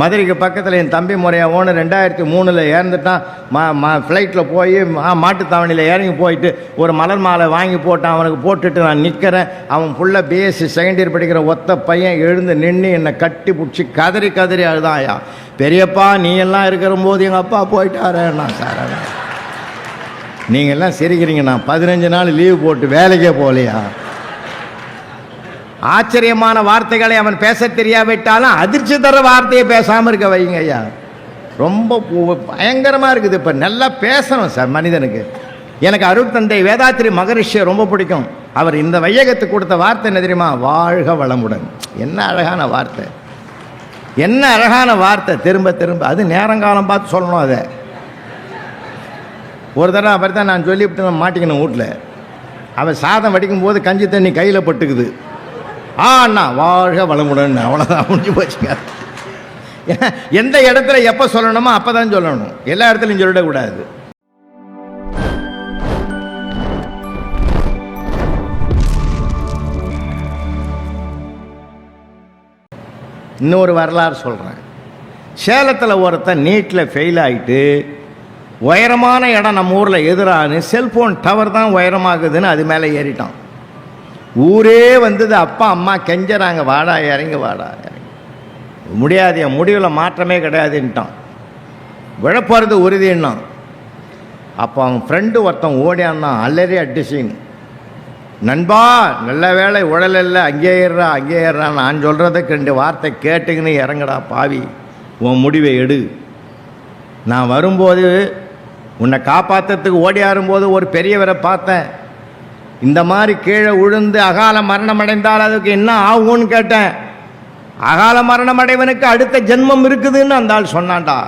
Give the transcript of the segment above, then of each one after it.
மதுரைக்கு பக்கத்தில் என் தம்பி முறையாக ஓனர் ரெண்டாயிரத்தி மூணில் இறந்துட்டான். மா மா ஃப்ளைட்டில் போய் மா மாட்டுத்தாவணியில் இறங்கி போயிட்டு ஒரு மலர் மாலை வாங்கி போட்டான் அவனுக்கு போட்டுட்டு நான் நிற்கிறேன் அவன் ஃபுல்லாக பிஎஸ்சி செகண்ட் இயர் படிக்கிற ஒத்த பையன் எழுந்து நின்று என்னை கட்டி பிடிச்சி கதறி கதறி அழுதாயா. பெரியப்பா நீ எல்லாம் இருக்கிற போது எங்கள் அப்பா போயிட்டாரேண்ணா சார் நீங்கள்லாம் சிரிக்கிறீங்கண்ணா பதினஞ்சு நாள் லீவு போட்டு வேலைக்கே போகலையா? ஆச்சரியமான வார்த்தைகளை அவன் பேச தெரியாவிட்டாலும் அதிர்ச்சி தர வார்த்தையை பேசாமல் இருக்க வைங்க ஐயா. ரொம்ப பயங்கரமாக இருக்குது. இப்போ நல்லா பேசணும் சார் மனிதனுக்கு. எனக்கு அருட்தந்தை வேதாத்திரி மகரிஷியை ரொம்ப பிடிக்கும். அவர் இந்த வையகத்துக்கு கொடுத்த வார்த்தை என்ன தெரியுமா? வாழ்க வளமுடன். என்ன அழகான வார்த்தை. என்ன அழகான வார்த்தை. திரும்ப திரும்ப. அது நேரங்காலம் பார்த்து சொல்லணும் அதை. ஒரு தடவை அப்படி தான் நான் சொல்லிவிட்டு நான் மாட்டிக்கணும் வீட்டில் அவன் சாதம் வடிக்கும் போது கஞ்சி தண்ணி கையில் பட்டுக்குது. ஆ அண்ணா வாழ்க வளமுடன். அவ்வளோதான் முடிஞ்சு போச்சுங்க எந்த இடத்துல எப்போ சொல்லணுமோ அப்போ தான் சொல்லணும். எல்லா இடத்துலையும் சொல்லிடக்கூடாது. இன்னொரு வரலாறு சொல்கிறேன் சேலத்தில் ஒருத்தன் நீட்டில் ஃபெயில் ஆகிட்டு உயரமான இடம் நம்ம ஊரில் எதிரானு செல்ஃபோன் டவர் தான் உயரமாகுதுன்னு அது மேலே ஏறிட்டான். ஊரே வந்தது அப்பா அம்மா கெஞ்சறாங்க வாடா இறங்கி வாடா இறங்கி. முடியாது என் முடிவில் மாற்றமே கிடையாதுன்ட்டான். விழப்போகிறது உறுதின்னான் அப்போ அவன் ஃப்ரெண்டு ஒருத்தன் ஓடியான்னா அல்லறி அடிச்சின்னு நண்பா நல்ல வேலை உடல் இல்லை அங்கே ஏறுறா அங்கே ஏறுறா நான் சொல்கிறதுக்கு ரெண்டு வார்த்தை கேட்டுக்கின்னு இறங்கடா பாவி. உன் முடிவை எடு. நான் வரும்போது உன்னை காப்பாற்றுறதுக்கு ஓடியாரும்போது ஒரு பெரியவரை பார்த்தேன். இந்த மாதிரி கீழே விழுந்து அகால மரணம் அடைந்தால் அதுக்கு என்ன ஆகும்னு கேட்டேன். அகால மரணம் அடைவனுக்கு அடுத்த ஜென்மம் இருக்குதுன்னு அந்த ஆள் சொன்னான்டா.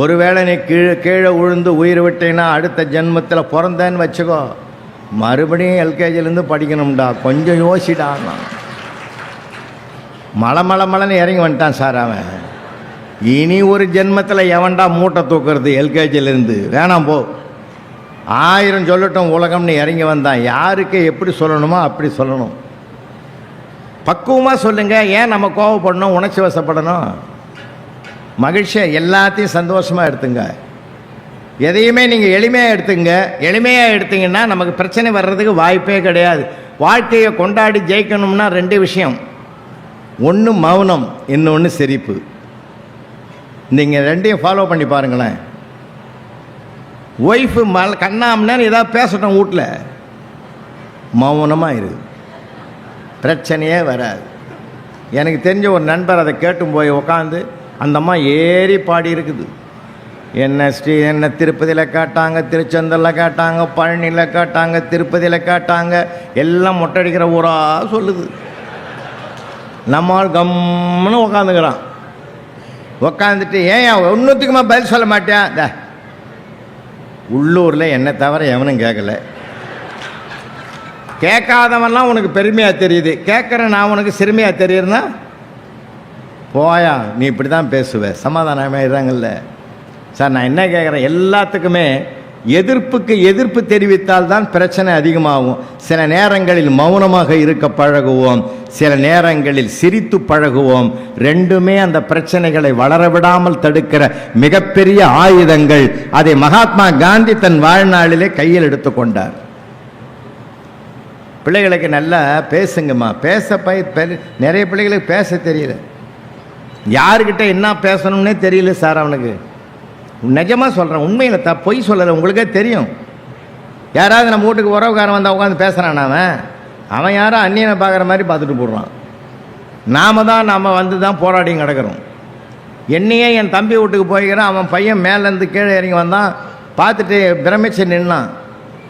ஒருவேளை நீ கீழே கீழே விழுந்து உயிர் விட்டேன்னா அடுத்த ஜென்மத்தில் பிறந்தேன்னு வச்சுக்கோ. மறுபடியும் எல்கேஜிலேருந்து படிக்கணும்டா. கொஞ்சம் யோசிடா மலை மலை மலைன்னு இறங்கி வந்துட்டான் சார் அவன். இனி ஒரு ஜென்மத்தில் எவன்டா மூட்டை தூக்குறது எல்கேஜிலேருந்து? வேணாம் போ. ஆயிரம் சொல்லட்டும் உலகம்னு இறங்கி வந்தான். யாருக்கு எப்படி சொல்லணுமோ அப்படி சொல்லணும். பக்குவமாக சொல்லுங்கள் ஏன் நம்ம கோவப்படணும் உணர்ச்சி வசப்படணும்? மகிழ்ச்சியாக எல்லாத்தையும் சந்தோஷமாக எடுத்துங்க. எதையுமே நீங்கள் எளிமையாக எடுத்துங்க. எளிமையாக எடுத்தீங்கன்னா நமக்கு பிரச்சனை வர்றதுக்கு வாய்ப்பே கிடையாது. வாழ்க்கையை கொண்டாடி ஜெயிக்கணும்னா ரெண்டு விஷயம். ஒன்று மௌனம் இன்னொன்று சிரிப்பு. நீங்கள் ரெண்டையும் ஃபாலோ பண்ணி பாருங்களேன். ஒய்ஃபு மல் கண்ணாமன்னு ஏதாவது பேசட்டும் வீட்டில் மௌனமாக இரு. பிரச்சனையே வராது. எனக்கு தெரிஞ்ச ஒரு நண்பர் அதை கேட்டும் போய் உக்காந்து அந்த அம்மா ஏறி பாடி இருக்குது. என்ன ஸ்ரீ என்ன திருப்பதியில் காட்டாங்க திருச்செந்தரில் காட்டாங்க பழனியில் காட்டாங்க திருப்பதியில் காட்டாங்க எல்லாம் மொட்டடிக்கிற ஊரா சொல்லுது. நம்மால் கம்முன்னு உக்காந்துக்கிறான். உக்காந்துட்டு ஏன் ஒன்றுத்துக்குமா பதில் சொல்ல மாட்டேன் இந்த உள்ளூரில் என்னை தவிர எவனும் கேட்கல கேட்காதவன்லாம் உனக்கு பெருமையாக தெரியுது. கேட்குற நான் உனக்கு சிறுமையாக தெரியுறனா போயா நீ இப்படி தான் பேசுவ. சமாதானமாக இதாங்கல்ல சார் நான் என்ன கேட்குறேன் எல்லாத்துக்குமே எதிர்ப்புக்கு எதிர்ப்பு தெரிவித்தால் தான் பிரச்சனை அதிகமாகும். சில நேரங்களில் மௌனமாக இருக்க பழகுவோம். சில நேரங்களில் சிரித்து பழகுவோம். ரெண்டுமே அந்த பிரச்சனைகளை வளரவிடாமல் தடுக்கிற மிகப்பெரிய ஆயுதங்கள். அதை மகாத்மா காந்தி தன் வாழ்நாளிலே கையில் எடுத்துக்கொண்டார் பிள்ளைகளுக்கு நல்லா பேசுங்கம்மா. பேச பய பெரு- நிறைய பிள்ளைகளுக்கு பேச தெரியல. யாருக்கிட்ட என்ன பேசணும்னே தெரியல சார் அவனுக்கு. நிஜமாக சொல்கிறேன் உண்மையில் த பொய் சொல்லலை உங்களுக்கே தெரியும். யாராவது நம்ம வீட்டுக்கு உறவுக்காரன் வந்தால் உட்காந்து பேசுகிறான் அவன் அவன் யாரோ அந்நியனை பார்க்குற மாதிரி பார்த்துட்டு போடுறான். நாம தான் நாம் வந்து தான் போராடி கிடக்கிறோம். என்னையே என் தம்பி வீட்டுக்கு போய்கிறான் அவன் பையன் மேலேருந்து கீழே இறங்கி வந்தான் பார்த்துட்டு பிரமிச்சு நின்னான்.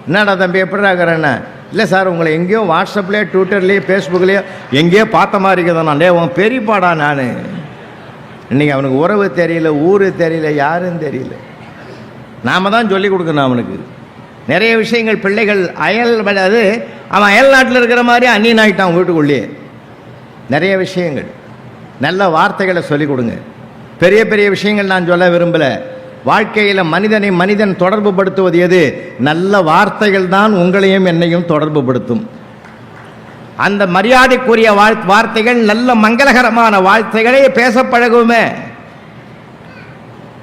என்னடா தம்பி எப்படி இருக்கிறேன்னு இல்லை சார் உங்களை எங்கேயோ வாட்ஸ்அப்லேயே ட்விட்டர்லேயே ஃபேஸ்புக்லேயோ எங்கேயோ பார்த்த மாதிரி இருக்குதான் நான். உன் பெரியப்பாடா நான். இன்னைக்கு அவனுக்கு உறவு தெரியல ஊர் தெரியல யாரும் தெரியல. நாம தான் சொல்லிக் கொடுக்கணும் அவனுக்கு. நிறைய விஷயங்கள் பிள்ளைகள் அயல் அது அவன் அயல் நாட்டில் இருக்கிற மாதிரி அந்நியன் ஆகிட்டான் வீட்டுக்குள்ளேயே. நிறைய விஷயங்கள். நல்ல வார்த்தைகளை சொல்லிக் கொடுங்க. பெரிய பெரிய விஷயங்கள் நான் சொல்ல விரும்பலை. வாழ்க்கையில் மனிதனை மனிதன் தொடர்பு படுத்துவது எது? நல்ல வார்த்தைகள் தான் உங்களையும் என்னையும் தொடர்பு படுத்தும் அந்த மரியாதைக்குரிய வாழ் வார்த்தைகள் நல்ல மங்களகரமான வார்த்தைகளே பேச பழகுமே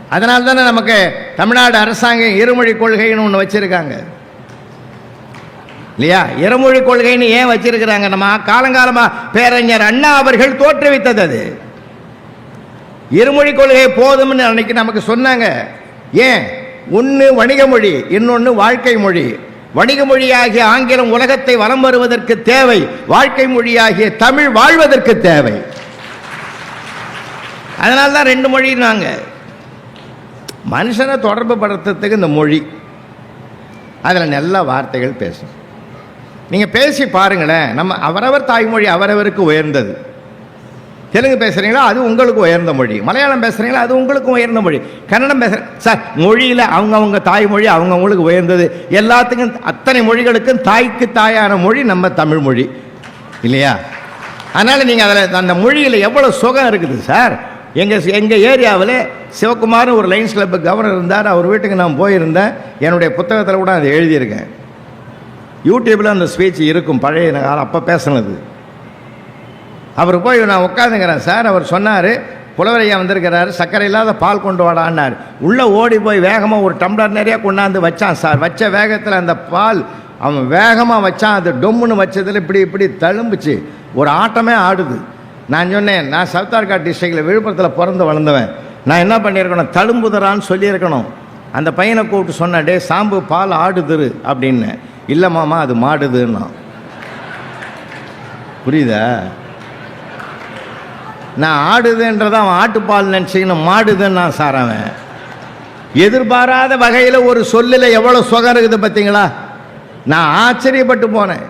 அதனால தானே நமக்கு தமிழ்நாடு அரசாங்கம் இருமொழி கொள்கைன்னு ஒன்று வச்சிருக்காங்க. இல்லையா? இருமொழி கொள்கைன்னு ஏன் வச்சிருக்கிறாங்க? நம்ம காலங்காலமா பேரறிஞர் அண்ணா அவர்கள் தோற்றுவித்தது அது. இருமொழி கொள்கை போதும்னு அன்னைக்கு நமக்கு சொன்னாங்க. ஏன்? ஒன்று வணிக மொழி இன்னொன்று வாழ்க்கை மொழி. வணிக மொழியாகிய ஆங்கிலம் உலகத்தை வலம் வருவதற்கு தேவை. வாழ்க்கை மொழியாகிய தமிழ் வாழ்வதற்கு தேவை. அதனால தான் ரெண்டு மொழி நாங்கள் மனுஷனை தொடர்பு படுத்துறதுக்கு இந்த மொழி. அதில் நல்ல வார்த்தைகள் பேசும். நீங்கள் பேசி பாருங்களேன் நம்ம அவரவர் தாய்மொழி அவரவருக்கு உயர்ந்தது. தெலுங்கு பேசுகிறீங்களா அது உங்களுக்கு உயர்ந்த மொழி. மலையாளம் பேசுகிறீங்களா அது உங்களுக்கும் உயர்ந்த மொழி. கன்னடம் பேசுகிற சார் மொழியில் அவங்கவுங்க தாய்மொழி அவங்கவுங்களுக்கு உயர்ந்தது. எல்லாத்துக்கும் அத்தனை மொழிகளுக்கும் தாய்க்கு தாயான மொழி நம்ம தமிழ் மொழி. இல்லையா? அதனால் நீங்கள் அதில் அந்த மொழியில் எவ்வளோ சுகம் இருக்குது சார்? எங்கள் எங்கள் ஏரியாவில் சிவகுமார் ஒரு லைன்ஸ் கிளப் கவர்னர் இருந்தார். அவர் வீட்டுக்கு நான் போயிருந்தேன். என்னுடைய புத்தகத்தில் கூட அதை எழுதியிருக்கேன். யூடியூப்பில் அந்த ஸ்பீச் இருக்கும் பழைய காலம் அப்போ பேசினது. அவர் போய் நான் உட்காந்துங்கிறேன் சார். அவர் சொன்னார் புலவரையா வந்திருக்கிறாரு சர்க்கரை இல்லாத பால் கொண்டு வாடான்னார். உள்ளே ஓடி போய் வேகமாக ஒரு டம்ளர் நிறைய கொண்டாந்து வச்சான் சார். வச்ச வேகத்தில் அந்த பால் அவன் வேகமாக வச்சான் அது டொம்முன்னு வச்சதில் இப்படி இப்படி தழும்புச்சு. ஒரு ஆட்டமே ஆடுது. நான் சொன்னேன் நான் சவுத்தார்காட் டிஸ்ட்ரிக்டில் விழுப்புரத்தில் பிறந்து வளர்ந்தவன். நான் என்ன பண்ணியிருக்கணும்? தழும்புதரான்னு சொல்லியிருக்கணும். அந்த பையனை கூப்பிட்டு சொன்ன டே சாம்பு பால் ஆடுதுரு அப்படின்னு. இல்லை மாமா அது மாடுதுன்னா புரியுதா? நான் ஆடுதுன்றதை அவன் ஆட்டுப்பால் நினச்சிக்கணும் மாடுதுன்னு நான் சார் அவன் எதிர்பாராத வகையில் ஒரு சொல்லில் எவ்வளோ சுகம் இருக்குது பார்த்தீங்களா நான் ஆச்சரியப்பட்டு போனேன்.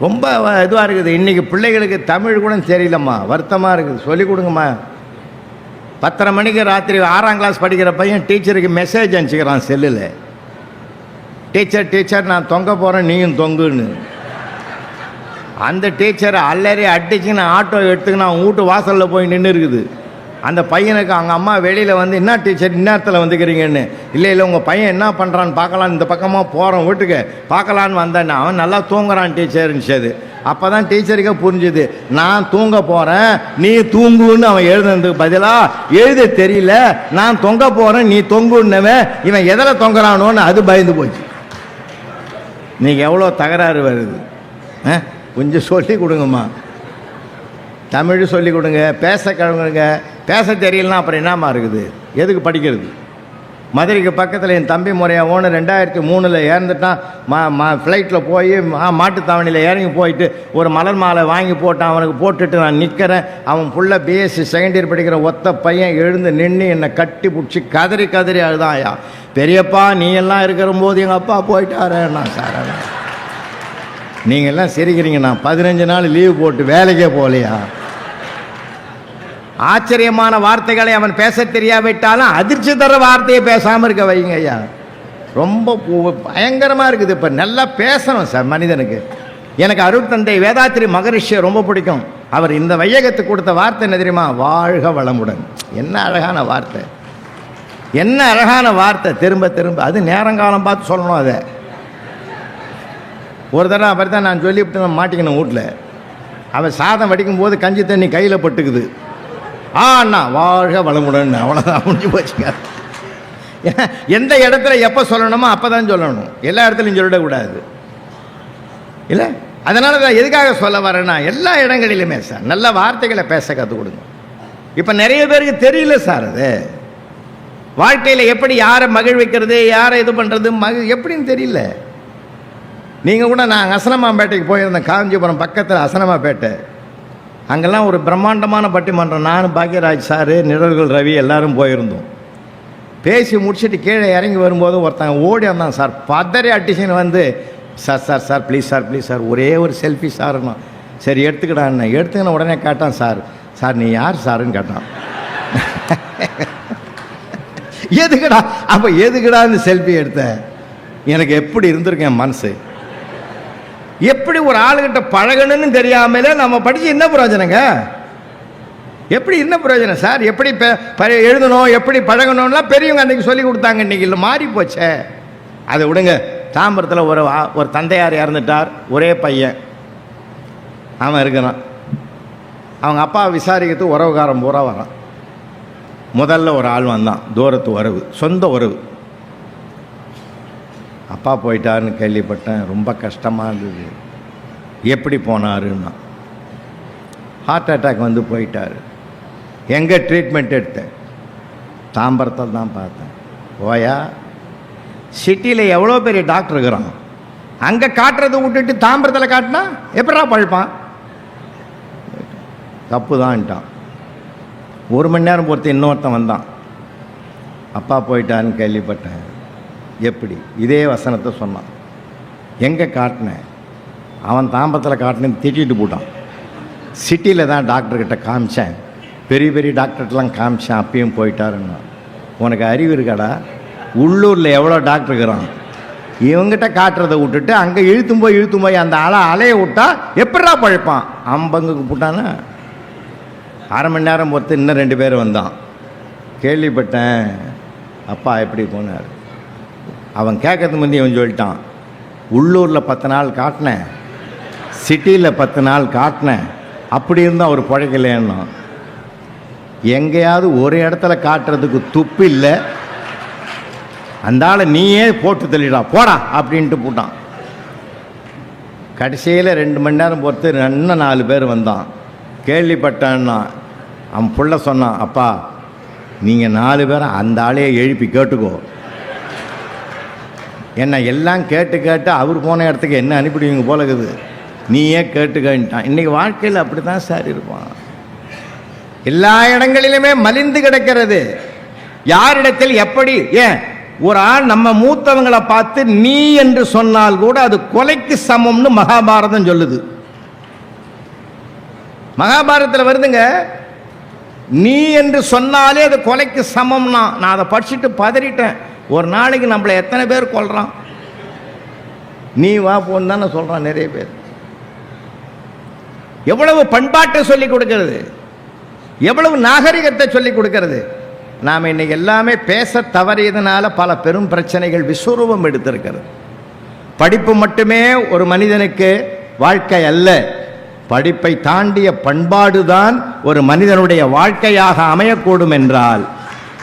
ரொம்ப இதுவாக இருக்குது. இன்றைக்கி பிள்ளைகளுக்கு தமிழ் கூட தெரியலம்மா. வருத்தமாக இருக்குது. சொல்லிக் கொடுங்கம்மா. பத்தரை மணிக்கு ராத்திரி ஆறாம் கிளாஸ் படிக்கிற பையன் டீச்சருக்கு மெசேஜ் அனுப்பிச்சிக்கிறான் செல்லில். டீச்சர் டீச்சர் நான் தொங்க போகிறேன் நீயும் தொங்குன்னு. அந்த டீச்சரை அல்லறி அடிச்சுன்னு ஆட்டோ எடுத்துக்கின்னு அவன் வீட்டு வாசலில் போய் நின்று இருக்குது அந்த பையனுக்கு அவங்க அம்மா வெளியில் வந்து என்ன டீச்சர் இந்நேரத்தில் வந்துக்கிறீங்கன்னு? இல்லை இல்லை உங்கள் பையன் என்ன பண்ணுறான்னு பார்க்கலான்னு இந்த பக்கமாக போகிறோம் வீட்டுக்கு பார்க்கலான்னு வந்தேன் அவன் நல்லா தூங்குறான் டீச்சர்னுச்சது அப்போ தான் டீச்சருக்கே புரிஞ்சுது. நான் தூங்க போகிறேன் நீ தூங்குன்னு அவன் எழுதுனதுக்கு பதிலாக எழுத தெரியல. நான் தொங்க போகிறேன் நீ தொங்குன்னவன் இவன் எதில் தொங்குறானோன்னு அது பயந்து போச்சு. நீங்கள் எவ்வளோ தகராறு வருது ஆ? கொஞ்சம் சொல்லி கொடுங்கம்மா. தமிழ் சொல்லி கொடுங்க பேச கழுவுங்க. பேச தெரியலனா அப்புறம் என்னம்மா இருக்குது? எதுக்கு படிக்கிறது? மதுரைக்கு பக்கத்தில் என் தம்பி முறையாக ஓன ரெண்டாயிரத்தி மூணில் இறந்துட்டான். மா மா ஃப்ளைட்டில் போய் மா மாட்டுத்தாவணியில் இறங்கி போயிட்டு ஒரு மலர் மாலை வாங்கி போட்டான். அவனுக்கு போட்டுட்டு நான் நிற்கிறேன் அவன் ஃபுல்லாக பிஎஸ்சி செகண்ட் இயர் படிக்கிற ஒத்த பையன் எழுந்து நின்று என்னை கட்டி பிடிச்சி கதறி கதறி ஐயா பெரியப்பா நீ எல்லாம் இருக்கிற போது எங்கள் அப்பா போயிட்டாரேண்ணா நான் சார். நீங்கள் எல்லாம் சிரிக்கிறீங்க நான் பதினஞ்சு நாள் லீவ் போட்டு வேலைக்கே போகலையா? ஆச்சரியமான வார்த்தைகளை அவன் பேச தெரியாவிட்டாலும் அதிர்ச்சி தர வார்த்தையை பேசாமல் இருக்க வைங்க ஐயா. ரொம்ப பயங்கரமாக இருக்குது இப்போ. நல்லா பேசணும் சார் மனிதனுக்கு. எனக்கு அருட்தந்தை வேதாத்திரி மகரிஷியை ரொம்ப பிடிக்கும். அவர் இந்த வையகத்துக்கு கொடுத்த வார்த்தை என்ன தெரியுமா? வாழ்க வளமுடன். என்ன அழகான வார்த்தை. என்ன அழகான வார்த்தை. திரும்ப திரும்ப. அது நேரங்காலம் பார்த்து சொல்லணும் அதை. ஒரு தடவை அப்படி தான் நான் சொல்லிவிட்டு நான் மாட்டிக்கணும் வீட்டில் அவன் சாதம் வடிக்கும் போது கஞ்சி தண்ணி கையில் பட்டுக்குது. ஆ அண்ணா வாழ்க வளமுடன் அவ்வளோதான் முடிஞ்சு போச்சுங்க. எந்த இடத்துல எப்போ சொல்லணுமோ அப்போ தான் சொல்லணும். எல்லா இடத்துலையும் சொல்லிடக்கூடாது. இல்லை? அதனால தான் எதுக்காக சொல்ல வரேன்னா எல்லா இடங்களிலுமே சார் நல்ல வார்த்தைகளை பேச கற்றுக் கொடுங்க. இப்போ நிறைய பேருக்கு தெரியல சார் அது. வாழ்க்கையில் எப்படி யாரை மகிழ்விக்கிறது யாரை இது பண்ணுறது மகி எப்படின்னு தெரியல. நீங்கள் கூட நான் அசனமாம்பேட்டைக்கு போயிருந்தேன். காஞ்சிபுரம் பக்கத்தில் அசனமாப்பேட்டை அங்கெல்லாம் ஒரு பிரம்மாண்டமான பட்டிமன்றம். நானும் பாக்யராஜ் சார் நிழல்கள் ரவி எல்லாரும் போயிருந்தோம். பேசி முடிச்சுட்டு கீழே இறங்கி வரும்போது ஒருத்தன் ஓடி வந்தான் சார். பதறி அட்டிஷன் வந்து sir sir sir please sir please sir ஒரே ஒரு செல்ஃபி சார்னா சரி எடுத்துக்கிடான்னு எடுத்துக்கின உடனே கேட்டான் சார். சார் நீ யார் சாருன்னு கேட்டான். எதுக்குடா? அப்போ எதுக்குடான்னு செல்ஃபி எடுத்த எனக்கு எப்படி இருந்திருக்கேன் மனசு? எப்படி ஒரு ஆளுகிட்ட பழகணும்னு தெரியாமலே நம்ம படித்து என்ன பிரயோஜனங்க? எப்படி என்ன பிரயோஜனம்? சார் எப்படி எழுதணும் எப்படி பழகணும்லாம் பெரியவங்க அன்றைக்கி சொல்லி கொடுத்தாங்க. இன்னைக்கு இல்லை மாறி போச்சே. அதை விடுங்க. தாம்பரத்தில் ஒரு ஒரு தந்தையார் இறந்துட்டார். ஒரே பையன். அவன் இருக்கிறான். அவங்க அப்பா விசாரிக்கிறதுக்கு உறவுக்காரன் பூரா வரான். முதல்ல ஒரு ஆள் வந்தான். தூரத்து உறவு சொந்த உறவு. அப்பா போயிட்டாருன்னு கேள்விப்பட்டேன். ரொம்ப கஷ்டமாக இருந்தது. எப்படி போனாருன்னா ஹார்ட் அட்டாக் வந்து போயிட்டார். எங்கே ட்ரீட்மெண்ட் எடுத்தேன்? தாம்பரத்தில் தான் பார்த்தேன். ஓயா சிட்டியில் எவ்வளோ பெரிய டாக்டர் இருக்கிறான்? அங்கே காட்டுறதை விட்டுட்டு தாம்பரத்தில் காட்டினா எப்படா பழப்பான்? தப்பு தான்ட்டான் ஒரு மணி நேரம் பொறுத்து இன்னொருத்தன் வந்தான். அப்பா போயிட்டான்னு கேள்விப்பட்டேன். எப்படி? இதே வசனத்தை சொன்னான். எங்கே காட்டினேன் அவன் தாம்பத்தில் காட்டினு திட்டிட்டு போட்டான். சிட்டியில் தான் டாக்டர்கிட்ட காமிச்சேன். பெரிய பெரிய டாக்டர்கிட்டலாம் காமிச்சேன். அப்பயும் போயிட்டாருன்னா. உனக்கு அறிவு இருக்காடா? உள்ளூரில் எவ்வளோ டாக்டர் இருக்கிறான்? இவங்கிட்ட காட்டுறதை விட்டுட்டு அங்கே இழுத்தும் போய் இழுத்தும் போய் அந்த அலை அலையை விட்டா எப்படா பழைப்பான்? அம்பங்குக்கு போட்டானா? அரை மணி நேரம் பொறுத்து இன்னும் ரெண்டு பேர் வந்தான். கேள்விப்பட்டேன். அப்பா எப்படி போனார்? அவன் கேட்கறது முந்தி அவன் சொல்லிட்டான் உள்ளூரில் பத்து நாள் காட்டினேன் சிட்டியில் பத்து நாள் காட்டினேன் அப்படி இருந்தால் அவர் பிழைக்கலன்னு எங்கேயாவது ஒரு இடத்துல காட்டுறதுக்கு துப்பு இல்லை அந்த ஆளை நீயே போட்டு தள்ளிடா போடா அப்படின்ட்டு போட்டான். கடைசியில் ரெண்டு மணி நேரம் பொறுத்து இன்னும் நாலு பேர் வந்தான். கேள்விப்பட்டான்னா அவன் புள்ள சொன்னான் அப்பா நீங்கள் நாலு பேரை அந்த ஆளையே எழுப்பி கேட்டுக்கோ. என்ன எல்லாம் கேட்டு கேட்டு அவர் போன இடத்துக்கு என்ன அனுப்பிடுவீங்க போல இருக்குது. நீயே கேட்டான் இன்றைக்கி வாழ்க்கையில் அப்படி தான் சார் இருப்பான். எல்லா இடங்களிலுமே மலிந்து கிடக்கிறது. யாரிடத்தில் எப்படி? ஏன்? ஒரு ஆள் நம்ம மூத்தவங்களை பார்த்து நீ என்று சொன்னால் கூட அது கொலைக்கு சமம்னு மகாபாரதம் சொல்லுது. மகாபாரதத்தில் வருதுங்க நீ என்று சொன்னாலே அது கொலைக்கு சமம்னா. நான் அதை படிச்சுட்டு பதறிட்டேன். ஒரு நாளைக்கு நம்மளை எத்தனை பேர் கொல்றான்? நீ வா போன்னு தானே சொல்கிறான் நிறைய பேர். எவ்வளவு பண்பாட்டை சொல்லி கொடுக்கிறது? எவ்வளவு நாகரிகத்தை சொல்லி கொடுக்கிறது? நாம் இன்னைக்கு எல்லாமே பேச தவறியதுனால பல பெரும் பிரச்சனைகள் விஸ்வரூபம் எடுத்திருக்கிறது. படிப்பு மட்டுமே ஒரு மனிதனுக்கு வாழ்க்கை அல்ல. படிப்பை தாண்டிய பண்பாடு தான் ஒரு மனிதனுடைய வாழ்க்கையாக அமையக்கூடும் என்றால்.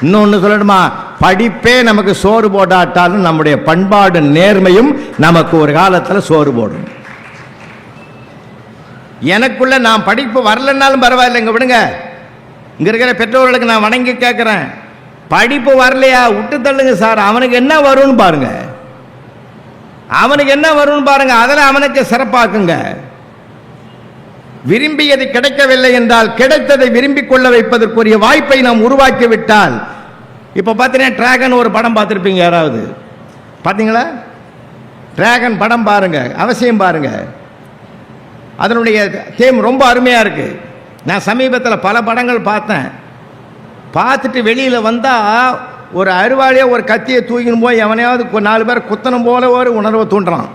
இன்னொன்று சொல்லணுமா? படிப்பே நமக்கு சோறு போடாட்டாலும் நம்முடைய பண்பாடு நேர்மையும் நமக்கு ஒரு காலத்தில் சோறு போடும். எனக்குள்ள நான் படிப்பு வரலன்னாலும் பரவாயில்லைங்க விடுங்க. இங்க இருக்கிற பெற்றோர்களுக்கு நான் வணங்கி கேட்குறேன் படிப்பு வரலையா? விட்டு தள்ளுங்க சார். அவனுக்கு என்ன வரும்னு பாருங்க. அவனுக்கு என்ன வரும்னு பாருங்க. அதில் அவனுக்கு சிறப்பாக்குங்க. விரும்பியது கிடைக்கவில்லை என்றால் கிடைத்ததை விரும்பிக் கொள்ள வைப்பதற்குரிய வாய்ப்பை நாம் உருவாக்கி விட்டால் இப்போ பார்த்தீங்கன்னா டிராகன் ஒரு படம் பார்த்துருப்பீங்க யாராவது? பார்த்தீங்களா டிராகன் படம் பாருங்கள் அவசியம் பாருங்க. அதனுடைய தேம் ரொம்ப அருமையாக இருக்குது நான் சமீபத்தில் பல படங்கள் பார்த்தேன். பார்த்துட்டு வெளியில் வந்தால் ஒரு அருவாளியாக ஒரு கத்தியை தூக்கின்னு போய் எவனையாவது நாலு பேர் குத்தணும் போல ஒரு உணர்வை தூண்டுறான்.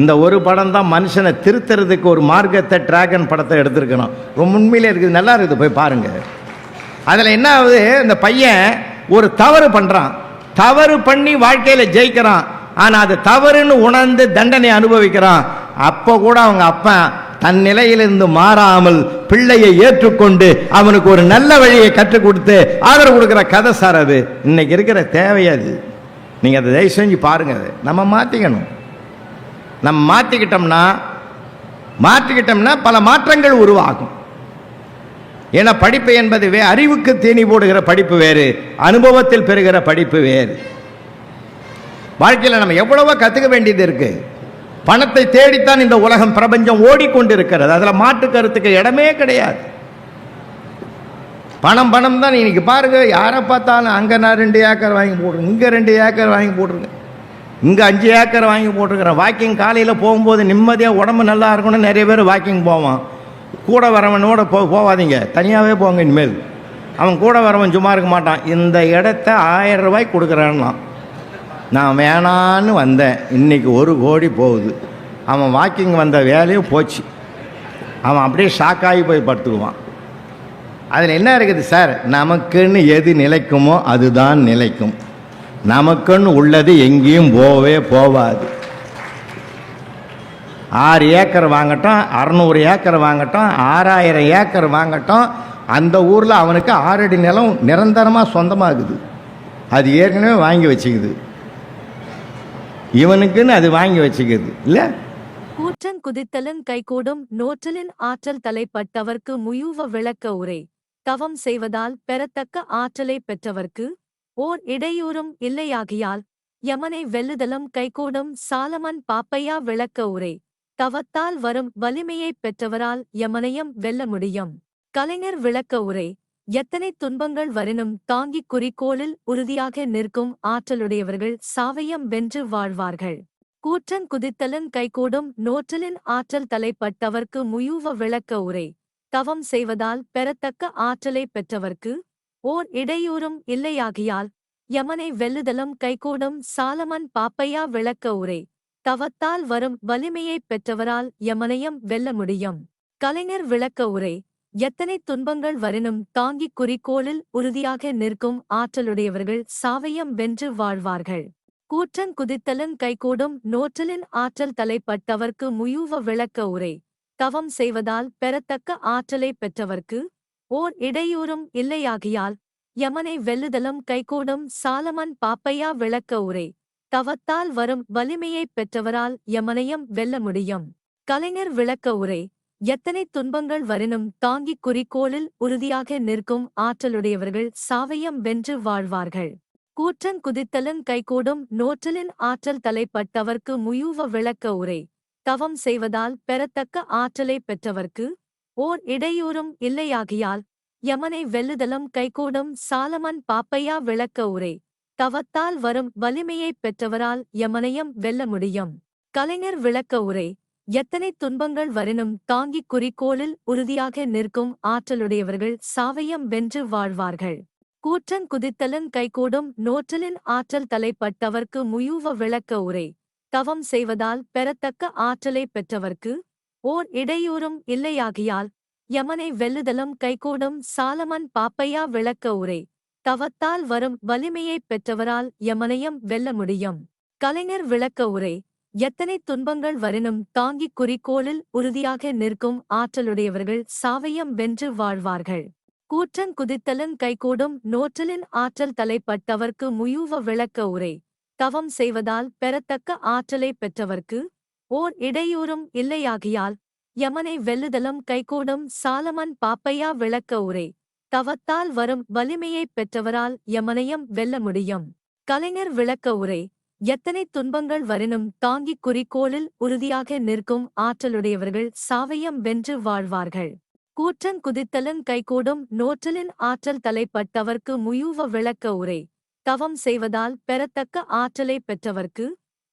இந்த ஒரு படம் தான் மனுஷனை திருத்துறதுக்கு ஒரு மார்க்கத்தை டிராகன் படத்தை எடுத்திருக்கணும். ரொம்ப உண்மையிலே இருக்குது நல்லா இருக்குது போய் பாருங்கள் அதில் என்ன ஆகுது? இந்த பையன் ஒரு தவறு பண்ணுறான் தவறு பண்ணி வாழ்க்கையில் ஜெயிக்கிறான். ஆனால் அது தவறுன்னு உணர்ந்து தண்டனை அனுபவிக்கிறான். அப்போ கூட அவங்க அப்பா தன் நிலையிலிருந்து மாறாமல் பிள்ளையை ஏற்றுக்கொண்டு அவனுக்கு ஒரு நல்ல வழியை கற்றுக் கொடுத்து ஆதரவு கொடுக்குற கதை சார் அது. இன்னைக்கு இருக்கிற தேவை அது. நீங்கள் அதை தயவு செஞ்சு பாருங்க அது. நம்ம மாற்றிக்கணும் நம்ம மாற்றிக்கிட்டோம்னா மாற்றிக்கிட்டோம்னா பல மாற்றங்கள் உருவாகும். ஏன்னா படிப்பு என்பது வே அறிவுக்கு தீனி போடுகிற படிப்பு வேறு அனுபவத்தில் பெறுகிற படிப்பு வேறு. வாழ்க்கையில் நம்ம எவ்வளவோ கற்றுக்க வேண்டியது இருக்கு. பணத்தை தேடித்தான் இந்த உலகம் பிரபஞ்சம் ஓடிக்கொண்டிருக்கிறது. அதில் மாற்று கருத்துக்கு இடமே கிடையாது. பணம் பணம் தான் இன்னைக்கு பாருங்க. யாரை பார்த்தாலும் அங்கே நான் ரெண்டு ஏக்கர் வாங்கி போட்டுருங்க இங்கே ரெண்டு ஏக்கர் வாங்கி போட்டுருங்க இங்கே அஞ்சு ஏக்கர் வாங்கி போட்டிருக்கிறேன். வாக்கிங் காலையில் போகும்போது நிம்மதியாக உடம்பு நல்லா இருக்கணும்னு நிறைய பேர் வாக்கிங் போவான். கூட வரவனோட போ போகாதீங்க தனியாகவே போங்க இனிமேல். அவன் கூட வரவன் சும்மா இருக்க மாட்டான். இந்த இடத்த ஆயிரம் ரூபாய் கொடுக்குறான்லாம். நான் வேணான்னு வந்தேன். இன்னைக்கு ஒரு கோடி போகுது. அவன் வாக்கிங் வந்த வேலையும் போச்சு. அவன் அப்படியே ஷாக்காகி போய் படுத்துக்குவான். அதில் என்ன இருக்குது சார்? நமக்குன்னு எது நிலைக்குமோ அதுதான் நிலைக்கும். நமக்குன்னு உள்ளது எங்கேயும் போவே போவாது. ஆறு ஏக்கர் வாங்கட்டும் அறநூறு ஏக்கர் வாங்கட்டும் ஆறாயிரம் ஏக்கர் வாங்கட்டும். அந்த ஊரில் அவனுக்கு ஆறடி நிலம் நிரந்தரமாக சொந்தமாகுது. அது ஏற்கனவே வாங்கி வச்சுக்குது. இவனுக்குன்னு அது வாங்கி வச்சுக்குது. இல்லை? கூற்றன் குதித்தலன் கைகூடும் நோற்றலின் ஆற்றல் தலைப்பட்டவர்க்கு முயூவ விளக்க உரை. தவம் செய்வதால் பெறத்தக்க ஆற்றலை பெற்றவர்க்கு ஓர் இடையூறும் இல்லையாகியால் யமனை வெல்லுதலம் கைகூடும் சாலமன் பாப்பையா விளக்க உரை. தவத்தால் வரும் வலிமையைப் பெற்றவரால் யமனையும் வெல்ல முடியும். கலைஞர் விளக்க உரை எத்தனை துன்பங்கள் வரினும் தாங்கிக் குறிக்கோளில் உறுதியாக நிற்கும் ஆற்றலுடையவர்கள் சாவையம் வென்று வாழ்வார்கள். கூற்றன் குதித்தலன் கைகூடும் நோற்றலின் ஆற்றல் தலைப்பட்டவர்க்கு முயூவ விளக்க உரை தவம் செய்வதால் பெறத்தக்க ஆற்றலை பெற்றவர்க்கு ஓர் இடையூறும் இல்லையாகியால் யமனை வெல்லுதலும் கைகூடும் சாலமன் பாப்பையா விளக்க உரை தவத்தால் வரும் வலிமையைப் பெற்றவரால் யமனையும் வெல்ல முடியும். கலைஞர் விளக்க உரை எத்தனை துன்பங்கள் வரினும் தாங்கிக் குறிக்கோளில் உறுதியாக நிற்கும் ஆற்றலுடையவர்கள் சாவையம் வென்று வாழ்வார்கள். கூற்றன் குதித்தலன் கைகூடும் நோற்றலின் ஆற்றல் தலைப்பட்டவர்க்கு முயூவ விளக்க உரை தவம் செய்வதால் பெறத்தக்க ஆற்றலை பெற்றவர்க்கு ஓர் இடையூறும் இல்லையாகியால் யமனை வெல்லுதலும் கைகூடும் சாலமன் பாப்பையா விளக்க உரை தவத்தால் வரும் வலிமையைப் பெற்றவரால் யமனையும் வெல்ல முடியும். கலைஞர் விளக்க உரை எத்தனை துன்பங்கள் வரினும் தாங்கிக் குறிக்கோளில் உறுதியாக நிற்கும் ஆற்றலுடையவர்கள் சாவையம் வென்று வாழ்வார்கள். கூற்றன் குதித்தலன் கைகூடும் நோற்றலின் ஆற்றல் தலைப்பட்டவர்க்கு முயூவ விளக்க உரை தவம் செய்வதால் பெறத்தக்க ஆற்றலை பெற்றவர்க்கு ஓர் இடையூறும் இல்லையாகியால் யமனை வெல்லுதலம் கைகூடும் சாலமன் பாப்பையா விளக்க உரை தவத்தால் வரும் வலிமையைப் பெற்றவரால் யமனையும் வெல்ல முடியும். கலைஞர் விளக்க உரை எத்தனை துன்பங்கள் வரினும் தாங்கிக் குறிக்கோளில் உறுதியாக நிற்கும் ஆற்றலுடையவர்கள் சாவையம் வென்று வாழ்வார்கள். கூற்றன் குதித்தலன் கைகூடும் நோற்றலின் ஆற்றல் தலைப்பட்டவர்க்கு முயூவ விளக்க உரை தவம் செய்வதால் பெறத்தக்க ஆற்றலை பெற்றவர்க்கு ஓர் இடையூறும் இல்லையாகியால் யமனை வெல்லுதலும் கைகூடும் சாலமன் பாப்பையா விளக்க உரை தவத்தால் வரும் வலிமையைப் பெற்றவரால் யமனையும் வெல்ல முடியும். கலைஞர் விளக்க உரை எத்தனை துன்பங்கள் வரினும் தாங்கிக் குறிக்கோளில் உறுதியாக நிற்கும் ஆற்றலுடையவர்கள் சாவையம் வென்று வாழ்வார்கள். கூற்றன் குதித்தலன் கைகூடும் நோற்றலின் ஆற்றல் தலைப்பட்டவர்க்கு முயூவ விளக்க உரை தவம் செய்வதால் பெறத்தக்க ஆற்றலை பெற்றவர்க்கு ஓர் இடையூறும் இல்லையாகியால் யமனை வெல்லுதலும் கைகூடும் சாலமன் பாப்பையா விளக்க உரை. தவத்தால் வரும் வலிமையைப் பெற்றவரால் யமனையும் வெல்ல முடியும். கலைஞர் விளக்க உரை எத்தனை துன்பங்கள் வரினும் தாங்கிக் குறிக்கோளில் உறுதியாக நிற்கும் ஆற்றலுடையவர்கள் சாவையம் வென்று வாழ்வார்கள். கூற்றன் குதித்தலன் கைகூடும் நோற்றலின் ஆற்றல் தலைப்பட்டவர்க்கு முயூவ விளக்க உரை தவம் செய்வதால் பெறத்தக்க ஆற்றலை பெற்றவர்க்கு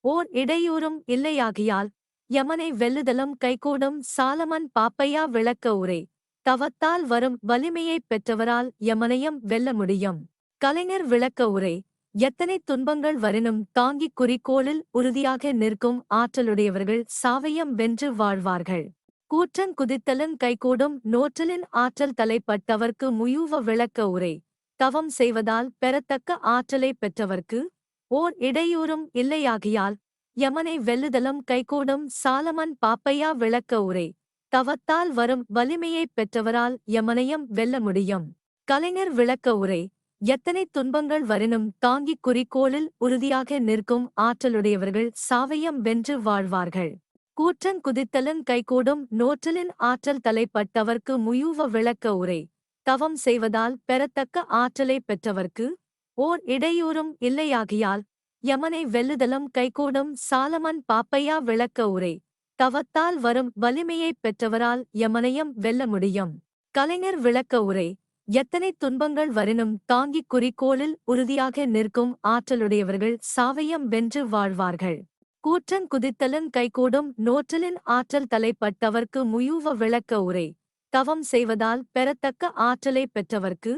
ஓர் இடையூறும் இல்லையாகியால் யமனை வெல்லுதலும் கைகூடும் சாலமன் பாப்பையா விளக்க உரை தவத்தால் வரும் வலிமையைப் பெற்றவரால் யமனையும் வெல்ல முடியும். கலைஞர் விளக்க உரை எத்தனை துன்பங்கள் வரினும் தாங்கிக் குறிக்கோளில் உறுதியாக நிற்கும் ஆற்றலுடையவர்கள் சாவையம் வென்று வாழ்வார்கள். கூற்றன் குதித்தலன் கைகூடும் நோற்றலின் ஆற்றல் தலைப்பட்டவர்க்கு முயூவ விளக்க உரை தவம் செய்வதால் பெறத்தக்க ஆற்றலை பெற்றவர்க்கு ஓர் இடையூறும் இல்லையாகியால் யமனை வெல்லுதலும் கைகூடும் சாலமன் பாப்பையா விளக்க உரை தவத்தால் வரும் வலிமையைப் பெற்றவரால் யமனையும் வெல்ல முடியும். கலைஞர் விளக்க உரை. எத்தனை துன்பங்கள் வரினும் தாங்கிக் குறிக்கோளில் உறுதியாக நிற்கும் ஆற்றலுடையவர்கள் சாவையம் வென்று வாழ்வார்கள். கூற்றன் குதித்தலன் கைகூடும் நோற்றலின் ஆற்றல் தலைப்பட்டவர்க்கு முயூவ விளக்க உரை. தவம் செய்வதால் பெறத்தக்க ஆற்றலை பெற்றவர்க்கு ஓர் இடையூறும் இல்லையாகியால் யமனை வெல்லுதலும் கைகூடும் சாலமன் பாப்பையா விளக்க உரை. தவத்தால் வரும் வலிமையைப் பெற்றவரால் யமனையும் வெல்ல முடியும். கலைஞர் விளக்க உரை எத்தனை துன்பங்கள் வரினும் தாங்கிக் குறிக்கோளில் உறுதியாக நிற்கும் ஆற்றலுடையவர்கள் சாவையம் வென்று வாழ்வார்கள். கூற்றன் குதித்தலன் கைகூடும் நோற்றலின் ஆற்றல் தலைப்பட்டவர்க்கு முயூவ விளக்க உரை தவம் செய்வதால் பெறத்தக்க ஆற்றலை பெற்றவர்க்கு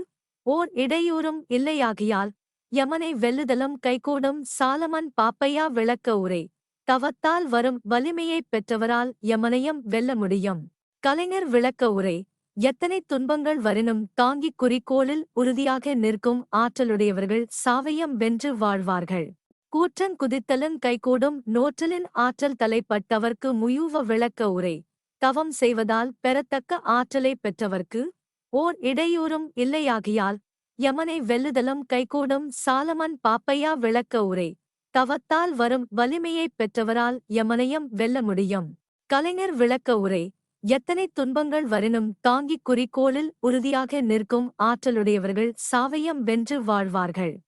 ஓர் இடையூறும் இல்லையாகியால் யமனை வெல்லுதலும் கைகூடும் சாலமன் பாப்பையா விளக்க உரை தவத்தால் வரும் வலிமையைப் பெற்றவரால் யமனையும் வெல்ல முடியும். கலைஞர் விளக்க உரை எத்தனை துன்பங்கள் வரினும் தாங்கிக் குறிக்கோளில் உறுதியாக நிற்கும் ஆற்றலுடையவர்கள் சாவையம் வென்று வாழ்வார்கள். கூற்றன் குதித்தலன் கைகூடும் நோற்றலின் ஆற்றல் தலைப்பட்டவர்க்கு முயூவ விளக்க உரை தவம் செய்வதால் பெறத்தக்க ஆற்றலை பெற்றவர்க்கு ஓர் இடையூறும் இல்லையாகியால் யமனை வெல்லுதலும் கைகூடும் சாலமன் பாப்பையா விளக்க உரை தவத்தால் வரும் வலிமையைப் பெற்றவரால் யமனையும் வெல்ல முடியும். கலைஞர் விளக்க உரை எத்தனை துன்பங்கள் வரினும் தாங்கிக் குறிக்கோளில் உறுதியாக நிற்கும் ஆற்றலுடையவர்கள் சாவையம் வென்று வாழ்வார்கள்.